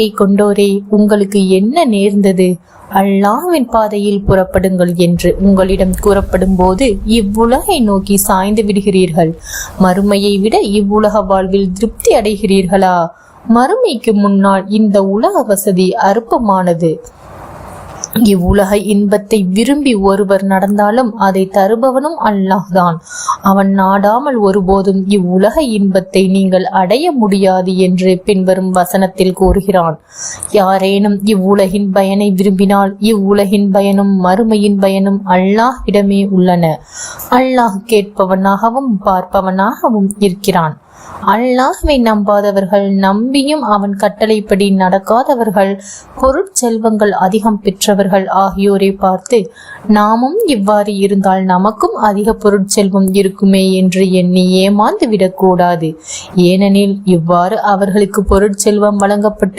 நம்பிக்கை கொண்டோரே உங்களுக்கு என்ன நேர்ந்தது? அல்லாவின் பாதையில் புறப்படுங்கள் என்று உங்களிடம் கூறப்படும் போது இவ்வுலகை நோக்கி சாய்ந்து விடுகிறீர்கள். மறுமையை விட இவ்வுலக வாழ்வில் திருப்தி அடைகிறீர்களா? மறுமைக்கு முன்னால் இந்த உலக வசதி அற்பமானது. இவ்வுலக இன்பத்தை விரும்பி ஒருவர் நடந்தாலும் அதை தருபவனும் அல்லாஹ்தான். அவன் நாடாமல் ஒருபோதும் இவ்வுலக இன்பத்தை நீங்கள் அடைய முடியாது என்று பின்வரும் வசனத்தில் கூறுகிறான். யாரேனும் இவ்வுலகின் பயனை விரும்பினால் இவ்வுலகின் பயனும் மறுமையின் பயனும் அல்லாஹ்விடமே உள்ளன. அல்லாஹ் கேட்பவனாகவும் பார்ப்பவனாகவும் இருக்கிறான். அல்லாஹ்வை நம்பாதவர்கள் நம்பியும் அவன் கட்டளைப்படி நடக்காதவர்கள் பொருட்செல்வங்கள் அதிகம் பெற்றவர்கள் ஆகியோரை பார்த்து நாமும் இவ்வாறு இருந்தால் நமக்கும் அதிக பொருட்செல்வம் இருக்குமே என்று எண்ணி ஏமாந்து விடக்கூடாது ஏனெனில் இவ்வாறு அவர்களுக்கு பொருட்செல்வம் வழங்கப்பட்டு